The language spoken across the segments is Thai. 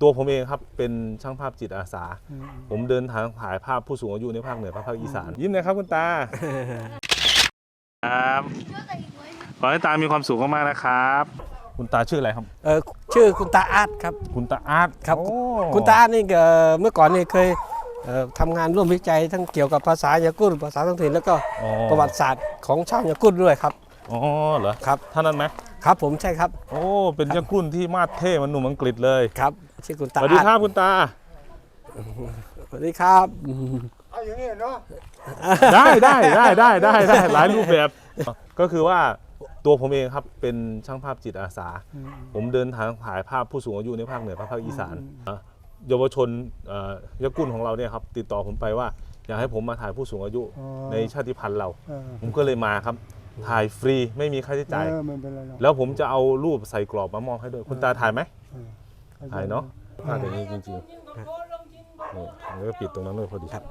ตัวผมเองครับเป็นช่างภาพจิตอาสาอืมผมเดินทางถ่ายภาพผู้สูงอายุในภาคเหนือกับภาคอีสาน ยิ้มหนะครับคุณตาครับขอให้ตามีความสุขมากๆนะครับ คุณตาชื่ออะไรครับ เออชื่อคุณตาอาร์ตครับ คุณตาอาร์ตครับ โอ้คุณตาอาร์ตนี่เอ่อเมื่อก่อนนี่เคยเอ่อทำงานร่วมวิจัยทั้งเกี่ยวกับภาษายากุลภาษาท้องถิ่นแล้วก็อ๋อประวัติศาสตร์ของชาวยากุลด้วยครับ อ๋อเหรอครับ ท่านนั้นไหมครับผมใช่ครับ โอ้เป็นยักษ์รุ่นที่มาดเท่เหมันหนุ่มอังกฤษเลย ครับ ชื่อคุณสตาวัสดีอาร์ตครับคุณตา สวัสดีครับอืมเอาอย่างนี้เนาะได้ได้ได้ได้ได้ได้หลายรูปแบบ ก็คือว่าตัวผมเองครับเป็นช่างภาพจิตอาสา ผมเดินทางถ่ายภาพผู้สูงอายุในภาคเหนือกับภาคอีสานอะเยาวชนเอ่อยกุลของเราเนี่ยครับติดต่อผมไปว่าอยากให้ผมมาถ่ายผู้สูงอายุอ๋อในชาติพันธุ์เราเออผมก็เลยมาครับ ถ่ายฟรีไม่มีค่าใช้จ่ายเออไม่เป็นไรหรอกแล้วผมจะเอารูปใส่กรอบมามอบให้ด้วยคุณตาถ่ายไหมเออถ่ายเนาะภาพอย่างนี้จริงๆนี่แล้วก็ปิดตรงนั้นด้วยพอดีครับ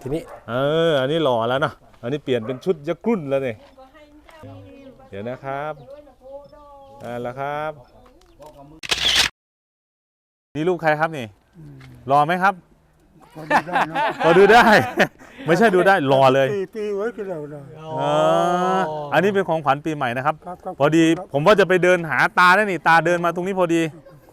ทีนี้เอออันนี้หล่อแล้วเนอะอันนี้เปลี่ยนเป็นชุดยักษ์รุ่นแล้วเนี่ยเดี๋ยวนะครับอ่าแล้วครับ นี่ลูกใครครับนี่รอไหมครับพอดีได้เนาะพอดูได้ ไม่ใช่ดูได้รอเลยปีปีไว้ก็แล้วนะเอออันนี้เป็นของขวัญปีใหม่นะครับ ครับครับ พอดีผมว่าจะไปเดินหาตาได้นี่ตาเดินมาตรงนี้พอดีค